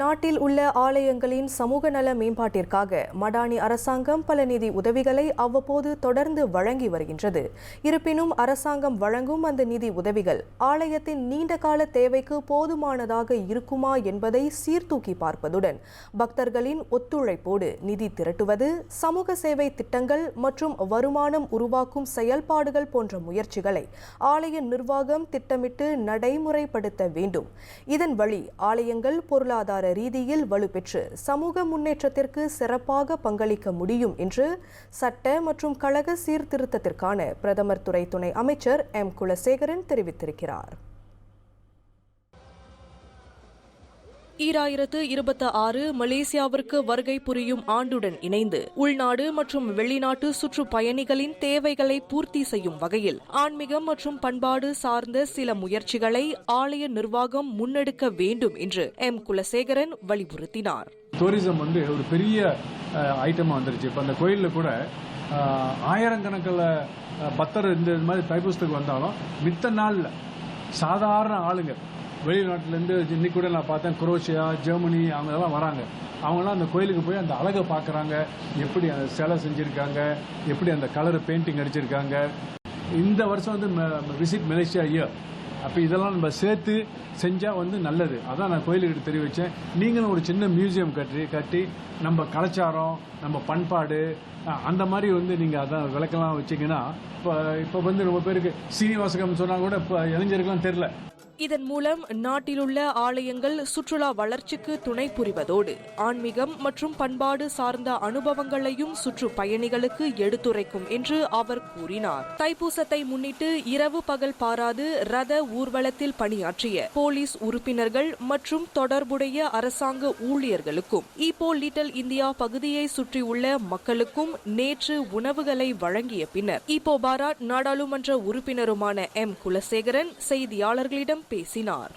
நாட்டில் உள்ள ஆலயங்களின் சமூக நல மேம்பாட்டிற்காக மடானி அரசாங்கம் பல நிதி உதவிகளை அவ்வப்போது தொடர்ந்து வழங்கி வருகின்றது. இருப்பினும் அரசாங்கம் வழங்கும் அந்த நிதி உதவிகள் ஆலயத்தின் நீண்டகால தேவைக்கு போதுமானதாக இருக்குமா என்பதை சீர்தூக்கி பார்ப்பதுடன் பக்தர்களின் ஒத்துழைப்போடு நிதி திரட்டுவது சமூக சேவை திட்டங்கள் மற்றும் வருமானம் உருவாக்கும் செயல்பாடுகள் போன்ற முயற்சிகளை ஆலய நிர்வாகம் திட்டமிட்டு நடைமுறைப்படுத்த வேண்டும். இதன் வழி ஆலயங்கள் பொருளாதார ரீதியில் வலுப்பெற்று சமூக முன்னேற்றத்திற்கு சிறப்பாக பங்களிக்க முடியும் என்று சட்ட மற்றும் கழக சீர்திருத்தத்திற்கான பிரதமர் துறை துணை அமைச்சர் எம். குலசேகரன் தெரிவித்திருக்கிறார். ஈராயிரத்து இருபத்தி ஆறு மலேசியாவிற்கு வருகை புரியும் ஆண்டுடன் இணைந்து உள்நாடு மற்றும் வெளிநாட்டு சுற்றுப்பயணிகளின் தேவைகளை பூர்த்தி செய்யும் வகையில் ஆன்மீகம் மற்றும் பண்பாடு சார்ந்த சில முயற்சிகளை ஆலய நிர்வாகம் முன்னெடுக்க வேண்டும் என்று எம். குலசேகரன் வலியுறுத்தினார். டூரிசம் வந்து ஒரு பெரிய ஐட்டமாக வந்துருச்சு. இப்போ அந்த கோயிலில் கூட ஆயிரக்கணக்கில் பக்தர் இந்த இது மாதிரி தைப்பூசத்துக்கு வந்தாலும் மித்த நாளில் சாதாரண ஆளுங்க வெளிநாட்டிலேருந்து இன்னைக்கு கூட நான் பார்த்தேன். குரோஷியா ஜெர்மனி அவங்க எல்லாம் வராங்க. அவங்களாம் அந்த கோயிலுக்கு போய் அந்த அழகை பார்க்குறாங்க. எப்படி அந்த சிலை செஞ்சுருக்காங்க. எப்படி அந்த கலர் பெயிண்டிங் அடிச்சிருக்காங்க. இந்த வருஷம் வந்து விசிட் மலேசியா இயர் அப்போ இதெல்லாம் நம்ம சேர்த்து செஞ்சால் வந்து நல்லது. அதான் நான் கோயிலுக்கிட்ட தெரிவித்தேன் நீங்களும் ஒரு சின்ன மியூசியம் கட்டி கட்டி நம்ம கலாச்சாரம் நம்ம பண்பாடு அந்த மாதிரி வந்து நீங்கள் அதான் விளக்கெல்லாம் வச்சிங்கன்னா இப்போ இப்போ வந்து ரொம்ப பேருக்கு சீனிவாசகம் சொன்னால் கூட இப்போ இளைஞருக்கெல்லாம் தெரில இதன் மூலம் நாட்டிலுள்ள ஆலயங்கள் சுற்றுலா வளர்ச்சிக்கு துணை புரிவதோடு ஆன்மீகம் மற்றும் பண்பாடு சார்ந்த அனுபவங்களையும் சுற்றுப்பயணிகளுக்கு எடுத்துரைக்கும் என்று அவர் கூறினார். தைப்பூசத்தை முன்னிட்டு இரவு பகல் பாராது ரத ஊர்வலத்தில் பணியாற்றிய போலீஸ் உறுப்பினர்கள் மற்றும் தொடர்புடைய அரசாங்க ஊழியர்களுக்கும் ஈப்போ லிட்டில் இந்தியா பகுதியை சுற்றியுள்ள மக்களுக்கும் நேற்று உணவுகளை வழங்கிய பின்னர் ஈப்போ பாரா நாடாளுமன்ற உறுப்பினருமான எம். குலசேகரன் செய்தியாளர்களிடம் பேசினார்.